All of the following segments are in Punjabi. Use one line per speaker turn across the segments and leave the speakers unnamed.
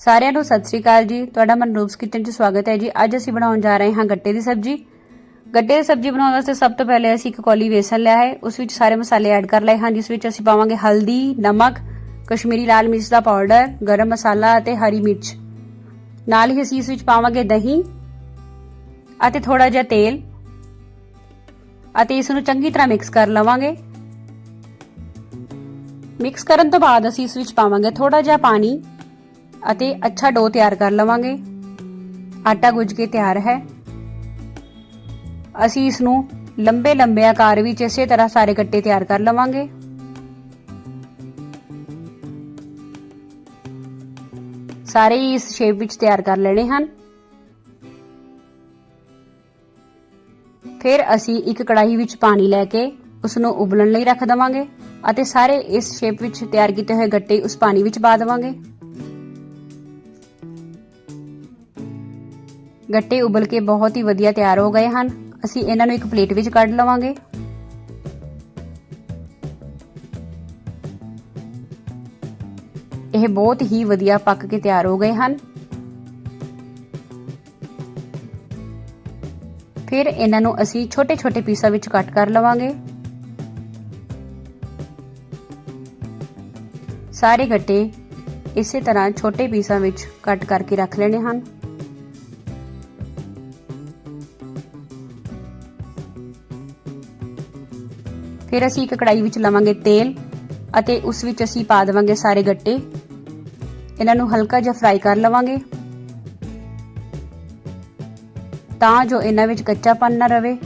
ਸਾਰਿਆਂ ਨੂੰ ਸਤਿ ਸ੍ਰੀ ਅਕਾਲ ਜੀ। ਤੁਹਾਡਾ ਮਨਰੂਪਸ ਕਿਚਨ 'ਚ ਸਵਾਗਤ ਹੈ ਜੀ। ਅੱਜ ਅਸੀਂ ਬਣਾਉਣ ਜਾ ਰਹੇ ਹਾਂ ਗੱਟੇ ਦੀ ਸਬਜ਼ੀ। ਗੱਟੇ ਦੀ ਸਬਜ਼ੀ ਬਣਾਉਣ ਵਾਸਤੇ ਸਭ ਤੋਂ ਪਹਿਲੇ ਅਸੀਂ ਇੱਕ ਕੌਲੀ ਵੇਸਣ ਲਿਆ ਹੈ। ਉਸ ਵਿੱਚ ਸਾਰੇ ਮਸਾਲੇ ਐਡ ਕਰ ਲਏ ਹਨ ਜਿਸ ਵਿੱਚ ਅਸੀਂ ਪਾਵਾਂਗੇ ਹਲਦੀ, ਨਮਕ, ਕਸ਼ਮੀਰੀ ਲਾਲ ਮਿਰਚ ਦਾ ਪਾਊਡਰ, ਗਰਮ ਮਸਾਲਾ ਅਤੇ ਹਰੀ ਮਿਰਚ। ਨਾਲ ਹੀ ਅਸੀਂ ਇਸ ਵਿੱਚ ਪਾਵਾਂਗੇ ਦਹੀਂ ਅਤੇ ਥੋੜਾ ਜਿਹਾ ਤੇਲ ਅਤੇ ਇਸ ਨੂੰ ਚੰਗੀ ਤਰ੍ਹਾਂ ਮਿਕਸ ਕਰ ਲਵਾਂਗੇ। ਮਿਕਸ ਕਰਨ ਤੋਂ ਬਾਅਦ ਅਸੀਂ ਇਸ ਵਿੱਚ ਪਾਵਾਂਗੇ ਥੋੜਾ ਜਿਹਾ ਪਾਣੀ ਅਤੇ ਅੱਛਾ ਡੋ ਤਿਆਰ ਕਰ ਲਵਾਂਗੇ। ਆਟਾ ਗੁੱਝ ਕੇ ਤਿਆਰ ਹੈ। ਅਸੀਂ ਇਸ ਨੂੰ ਲੰਬੇ ਲੰਬੇ ਆਕਾਰ ਵਿੱਚ ਇਸੇ ਤਰ੍ਹਾਂ ਸਾਰੇ ਗੱਟੇ ਤਿਆਰ ਕਰ ਲਵਾਂਗੇ। ਸਾਰੇ ਹੀ ਇਸ ਸ਼ੇਪ ਵਿੱਚ ਤਿਆਰ ਕਰ ਲੈਣੇ ਹਨ। ਫਿਰ ਅਸੀਂ ਇੱਕ ਕੜਾਹੀ ਵਿੱਚ ਪਾਣੀ ਲੈ ਕੇ ਉਸ ਨੂੰ ਉਬਲਣ ਲਈ ਰੱਖ ਦਵਾਂਗੇ ਅਤੇ ਸਾਰੇ ਇਸ ਸ਼ੇਪ ਵਿੱਚ ਤਿਆਰ ਕੀਤੇ ਹੋਏ ਗੱਟੇ ਉਸ ਪਾਣੀ ਵਿੱਚ ਪਾ ਦਵਾਂਗੇ। ਗੱਟੇ ਉਬਲ ਕੇ ਬਹੁਤ ਹੀ ਵਧੀਆ ਤਿਆਰ ਹੋ ਗਏ ਹਨ। ਅਸੀਂ ਇਹਨਾਂ ਨੂੰ ਇੱਕ ਪਲੇਟ ਵਿੱਚ ਕੱਢ ਲਵਾਂਗੇ। ਇਹ ਬਹੁਤ ਹੀ ਵਧੀਆ ਪੱਕ ਕੇ ਤਿਆਰ ਹੋ ਗਏ ਹਨ। ਫਿਰ ਇਹਨਾਂ ਨੂੰ ਅਸੀਂ ਛੋਟੇ-ਛੋਟੇ ਪੀਸਾਂ ਵਿੱਚ ਕੱਟ ਕਰ ਲਵਾਂਗੇ। ਸਾਰੇ ਗੱਟੇ ਇਸੇ ਤਰ੍ਹਾਂ ਛੋਟੇ ਪੀਸਾਂ ਵਿੱਚ ਕੱਟ ਕਰਕੇ ਰੱਖ ਲੈਣੇ ਹਨ। ਫਿਰ ਅਸੀਂ ਇੱਕ ਕੜਾਈ ਵਿੱਚ ਲਵਾਂਗੇ ਤੇਲ ਅਤੇ ਉਸ ਵਿੱਚ ਅਸੀਂ ਪਾ ਦੇਵਾਂਗੇ ਸਾਰੇ ਗੱਟੇ। ਇਹਨਾਂ ਨੂੰ ਹਲਕਾ ਜਿਹਾ ਫਰਾਈ ਕਰ ਲਵਾਂਗੇ। ਤਾਂ ਜੋ ਇਹਨਾਂ ਵਿੱਚ ਕੱਚਾਪਨ ਨਾ ਰਵੇ।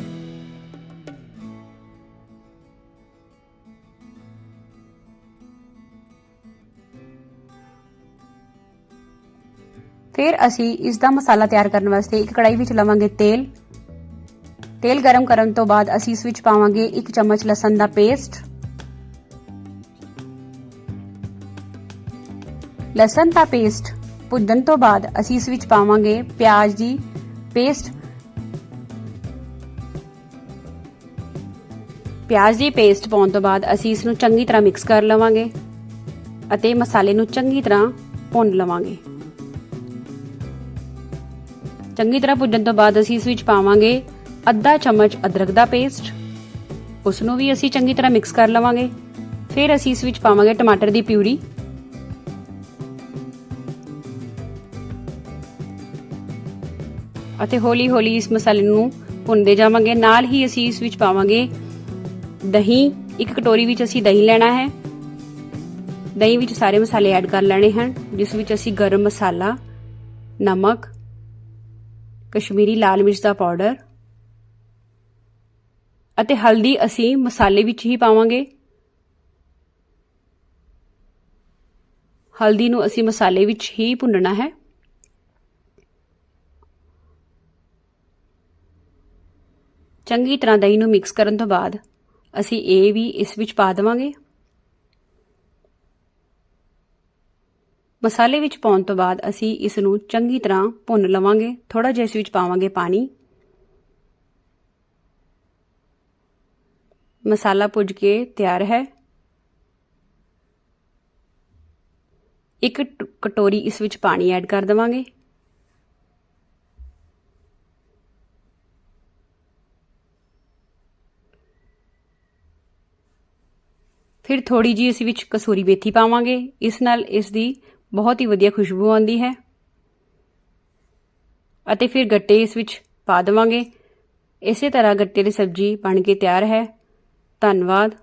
ਫਿਰ ਅਸੀਂ ਇਸ ਦਾ ਮਸਾਲਾ ਤਿਆਰ ਕਰਨ ਵਾਸਤੇ ਇੱਕ ਕੜਾਈ ਵਿੱਚ ਲਵਾਂਗੇ ਤੇਲ ਤੇਲ ਗਰਮ ਕਰਨ ਤੋਂ ਬਾਅਦ ਅਸੀਂ ਇਸ ਵਿੱਚ ਪਾਵਾਂਗੇ 1 ਚਮਚ ਲਸਣ ਦਾ ਪੇਸਟ ਲਸਣ ਦਾ ਪੇਸਟ ਭੁੰਨਣ ਤੋਂ ਬਾਅਦ ਅਸੀਂ ਇਸ ਵਿੱਚ ਪਾਵਾਂਗੇ ਪਿਆਜ਼ ਦੀ ਪੇਸਟ ਪਿਆਜ਼ ਦੀ ਪੇਸਟ ਪਾਉਣ ਤੋਂ ਬਾਅਦ ਅਸੀਂ ਇਸ ਨੂੰ ਚੰਗੀ ਤਰ੍ਹਾਂ ਮਿਕਸ ਕਰ ਲਵਾਂਗੇ ਅਤੇ ਮਸਾਲੇ ਨੂੰ ਚੰਗੀ ਤਰ੍ਹਾਂ ਭੁੰਨ ਲਵਾਂਗੇ। ਚੰਗੀ ਤਰ੍ਹਾਂ ਭੁੰਨਣ ਤੋਂ ਬਾਅਦ ਅਸੀਂ ਇਸ ਵਿੱਚ ਪਾਵਾਂਗੇ ਅੱਧਾ ਚਮਚ ਅਦਰਕ ਦਾ ਪੇਸਟ ਉਸ ਨੂੰ ਵੀ ਅਸੀਂ ਚੰਗੀ ਤਰ੍ਹਾਂ ਮਿਕਸ ਕਰ ਲਵਾਂਗੇ। ਫਿਰ ਅਸੀਂ ਇਸ ਵਿੱਚ ਪਾਵਾਂਗੇ ਟਮਾਟਰ ਦੀ ਪਿਊਰੀ। ਅਤੇ ਹੌਲੀ-ਹੌਲੀ ਇਸ ਮਸਾਲੇ ਨੂੰ ਭੁੰਨਦੇ ਜਾਵਾਂਗੇ। ਨਾਲ ਹੀ ਅਸੀਂ ਇਸ ਵਿੱਚ ਪਾਵਾਂਗੇ ਦਹੀਂ। ਇੱਕ ਕਟੋਰੀ ਵਿੱਚ ਅਸੀਂ ਦਹੀਂ ਲੈਣਾ ਹੈ। ਦਹੀਂ ਵਿੱਚ ਸਾਰੇ ਮਸਾਲੇ ਐਡ ਕਰ ਲੈਣੇ ਹਨ, ਜਿਸ ਵਿੱਚ ਅਸੀਂ ਗਰਮ ਮਸਾਲਾ, ਨਮਕ, ਕਸ਼ਮੀਰੀ ਲਾਲ ਮਿਰਚ ਦਾ ਪਾਊਡਰ ਅਤੇ ਹਲਦੀ ਅਸੀਂ ਮਸਾਲੇ ਵਿੱਚ ਹੀ ਪਾਵਾਂਗੇ। ਹਲਦੀ ਨੂੰ ਅਸੀਂ ਮਸਾਲੇ ਵਿੱਚ ਹੀ ਭੁੰਨਣਾ ਹੈ। ਚੰਗੀ ਤਰ੍ਹਾਂ ਦਹੀਂ ਨੂੰ ਮਿਕਸ ਕਰਨ ਤੋਂ ਬਾਅਦ ਅਸੀਂ ਇਹ ਵੀ ਇਸ ਵਿੱਚ ਪਾ ਦੇਵਾਂਗੇ। ਮਸਾਲੇ ਵਿੱਚ ਪਾਉਣ ਤੋਂ ਬਾਅਦ ਅਸੀਂ ਇਸ ਨੂੰ ਚੰਗੀ ਤਰ੍ਹਾਂ ਭੁੰਨ ਲਵਾਂਗੇ। ਥੋੜਾ ਜਿਹਾ ਇਸ ਵਿੱਚ ਪਾਵਾਂਗੇ ਪਾਣੀ। ਮਸਾਲਾ ਭੁੱਜ ਕੇ ਤਿਆਰ ਹੈ। ਇੱਕ ਕਟੋਰੀ ਇਸ ਵਿੱਚ ਪਾਣੀ ਐਡ ਕਰ ਦੇਵਾਂਗੇ। ਫਿਰ ਥੋੜੀ ਜੀ ਇਸ ਵਿੱਚ ਕਸੂਰੀ ਮੇਥੀ ਪਾਵਾਂਗੇ। ਇਸ ਨਾਲ ਇਸ ਦੀ ਬਹੁਤ ਹੀ ਵਧੀਆ ਖੁਸ਼ਬੂ ਆਉਂਦੀ ਹੈ। ਅਤੇ ਫਿਰ ਗੱਟੇ ਇਸ ਵਿੱਚ ਪਾ ਦੇਵਾਂਗੇ। ਇਸੇ ਤਰ੍ਹਾਂ ਗੱਟੇ ਦੀ ਸਬਜ਼ੀ ਬਣ ਕੇ ਤਿਆਰ ਹੈ। ਧੰਨਵਾਦ।